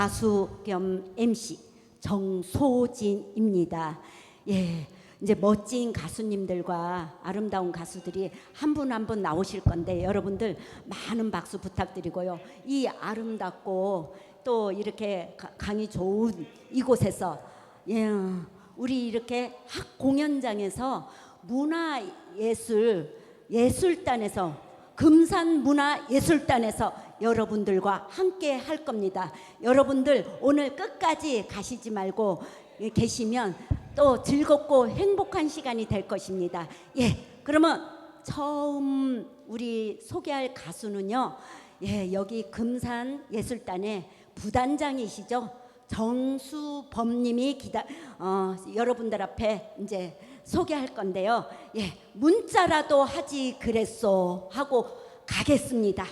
가수 겸 MC 정소진입니다. 예. 이제 멋진 가수님들과 아름다운 가수들이 한 분 한분 나오실 건데 여러분들 많은 박수 부탁드리고요. 이 아름답고 또 이렇게 가- 강이 좋은 이곳에서 예, 우리 이렇게 학 공연장에서 문화 예술 예술단에서 금산 문화 예술단에서 여러분들과 함께 할 겁니다. 여러분들 오늘 끝까지 가시지 말고 예, 계시면 또 즐겁고 행복한 시간이 될 것입니다. 예, 그러면 처음 우리 소개할 가수는요. 예, 여기 금산 예술단의 부단장이시죠. 정수범님이 기다 어, 여러분들 앞에 이제 소개할 건데요. 예, 문자라도 하지 그랬소 하고 가겠습니다.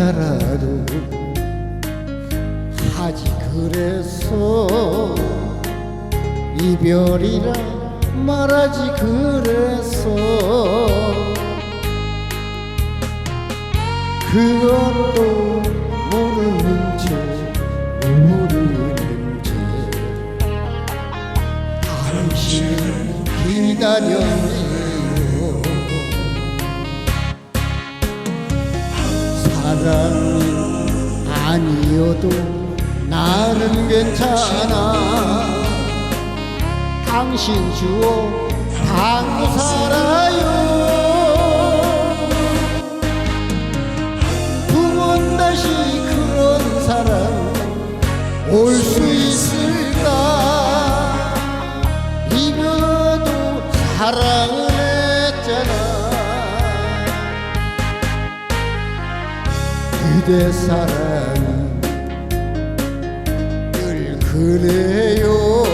문자라도 하지 그랬어 이별이라 말하지 그랬어 그것도 모르는 채 모르는 채 당신을 기다렸 사랑이 아니어도 나는 괜찮아. 당신 주어 당구 살아요. 두 번 다시 그런 사랑 올 수 있을까? 이별도 했잖아 그대 사랑이 늘 그래요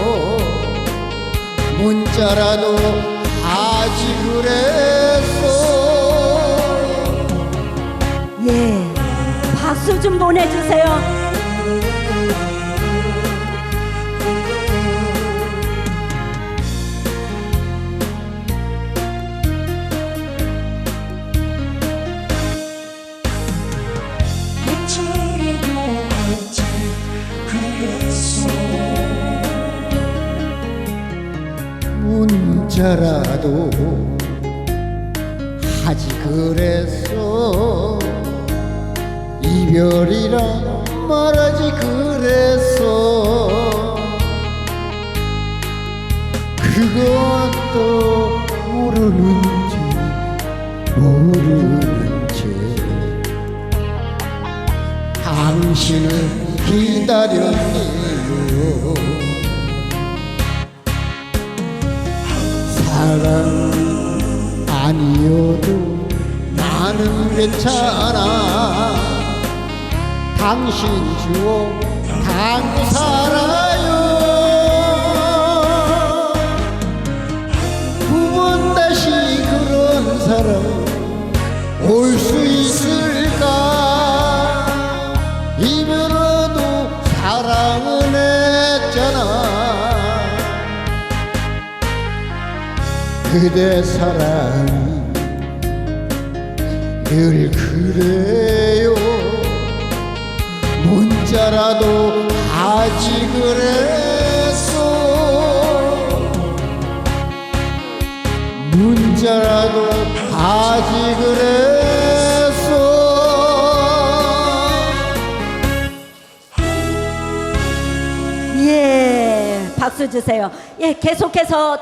문자라도 하지 그랬어 예, 박수 좀 보내주세요. 문자라도 하지 그랬어. 이별이라 말하지 그랬어. 그것도 모르는지 모르는지 당신을 기다렸네요 사랑 아니어도 나는 괜찮아. 당신 주어 당구 살아요. 두 번 다시 그런 사람 올 수 있을까? 이별어도 사랑은 했잖아 그대 사랑이 늘 그래요. 문자라도 하지 그랬어. 문자라도 하지 그랬어. 예, 박수 주세요. 예, 계속해서